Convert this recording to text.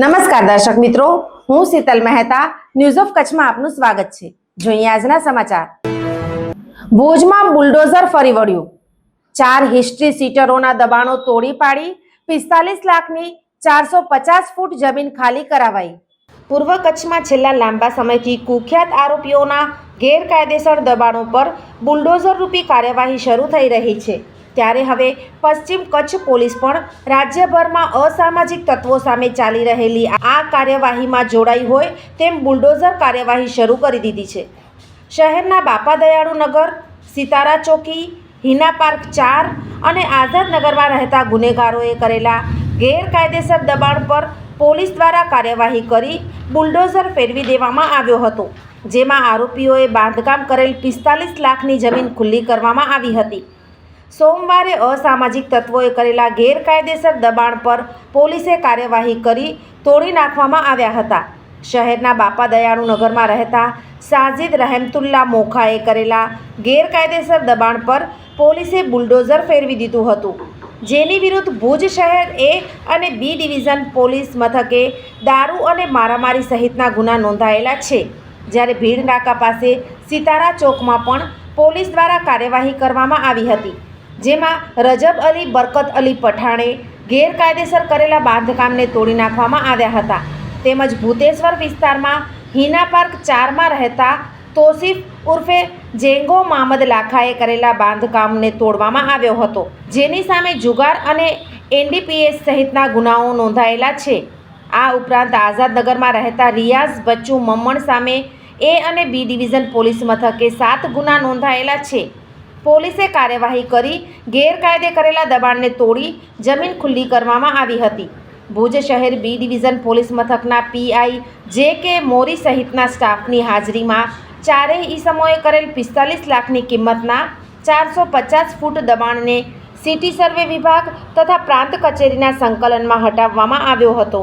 નમસ્કાર દર્શક મિત્રો, હું શીતલ મહેતા ન્યૂઝ ઓફ કચ્છમાં આપનું સ્વાગત છે. જોઈએ આજના સમાચાર. ભુજમાં બુલડોઝર ફરી વળ્યું. ચાર હિસ્ટ્રી સીટરોના દબાણો તોડી પાડી, પિસ્તાલીસ લાખની ચારસો પચાસ ફૂટ જમીન ખાલી કરાવાઈ. પૂર્વ કચ્છમાં છેલ્લા લાંબા સમયથી કુખ્યાત આરોપીઓના ગેરકાયદેસર દબાણો પર બુલડોઝર રૂપી કાર્યવાહી શરૂ થઈ રહી છે. ત્યારે હવે પશ્ચિમ કચ્છ પોલીસ પણ રાજ્યભરમાં અસામાજિક તત્વો સામે ચાલી રહેલી આ કાર્યવાહીમાં જોડાઈ હોય તેમ બુલડોઝર કાર્યવાહી શરૂ કરી દીધી છે. શહેરના બાપા દયાળુનગર સિતારા ચોકી, હિના પાર્ક ચાર અને આઝાદ નગરમાં રહેતા ગુનેગારોએ કરેલા ગેરકાયદેસર દબાણ પર પોલીસ દ્વારા કાર્યવાહી કરી બુલડોઝર ફેરવી દેવામાં આવ્યો હતો, જેમાં આરોપીઓએ બાંધકામ કરેલ પિસ્તાલીસ લાખની જમીન ખુલ્લી કરવામાં આવી હતી. સોમવારે અસામાજિક તત્વોએ કરેલા ગેરકાયદેસર દબાણ પર પોલીસે કાર્યવાહી કરી તોડી નાખવામાં આવ્યા હતા. શહેરના બાપા દયાળુ નગરમાં રહેતા સાજિદ રહેમતુલ્લા મોખાએ કરેલા ગેરકાયદેસર દબાણ પર પોલીસે બુલડોઝર ફેરવી દીધું હતું. જેની વિરુદ્ધ ભુજ શહેર એ અને બી ડિવિઝન પોલીસ મથકે દારૂ અને મારામારી સહિતના ગુના નોંધાયેલા છે. જ્યારે ભીડ નાકા પાસે સિતારા ચોકમાં પણ પોલીસ દ્વારા કાર્યવાહી કરવામાં આવી હતી. જેમાં રજબ અલી, બરકત અલી પઠાણે ગેરકાયદેસર કરેલા બાંધકામને તોડી નાખવામાં આવ્યા હતા. તેમજ ભૂતેશ્વર વિસ્તારમાં હિના પાર્ક ચારમાં રહેતા તોસીફ ઉર્ફે જેંગો મામદ લાખાએ કરેલા બાંધકામને તોડવામાં આવ્યો હતો. જેની સામે જુગાર અને એનડીપીએસ સહિતના ગુનાઓ નોંધાયેલા છે. આ ઉપરાંત આઝાદનગરમાં રહેતા રિયાઝ, બચ્ચુ, મમ્મણ સામે એ અને બી ડિવિઝન પોલીસ મથકે સાત ગુના નોંધાયેલા છે. પોલીસે કાર્યવાહી કરી, ગેરકાયદે કરેલા દબાણને તોડી જમીન ખુલ્લી કરવામાં આવી હતી. ભુજ શહેર બી ડિવિઝન પોલીસ મથકના પીઆઈ જે કે મોરી સહિતના સ્ટાફની હાજરીમાં ચારેય ઈસમોએ કરેલ પિસ્તાલીસ લાખની કિંમતના ચારસો પચાસ ફૂટ દબાણને સિટી સર્વે વિભાગ તથા પ્રાંત કચેરીના સંકલનમાં હટાવવામાં આવ્યો હતો.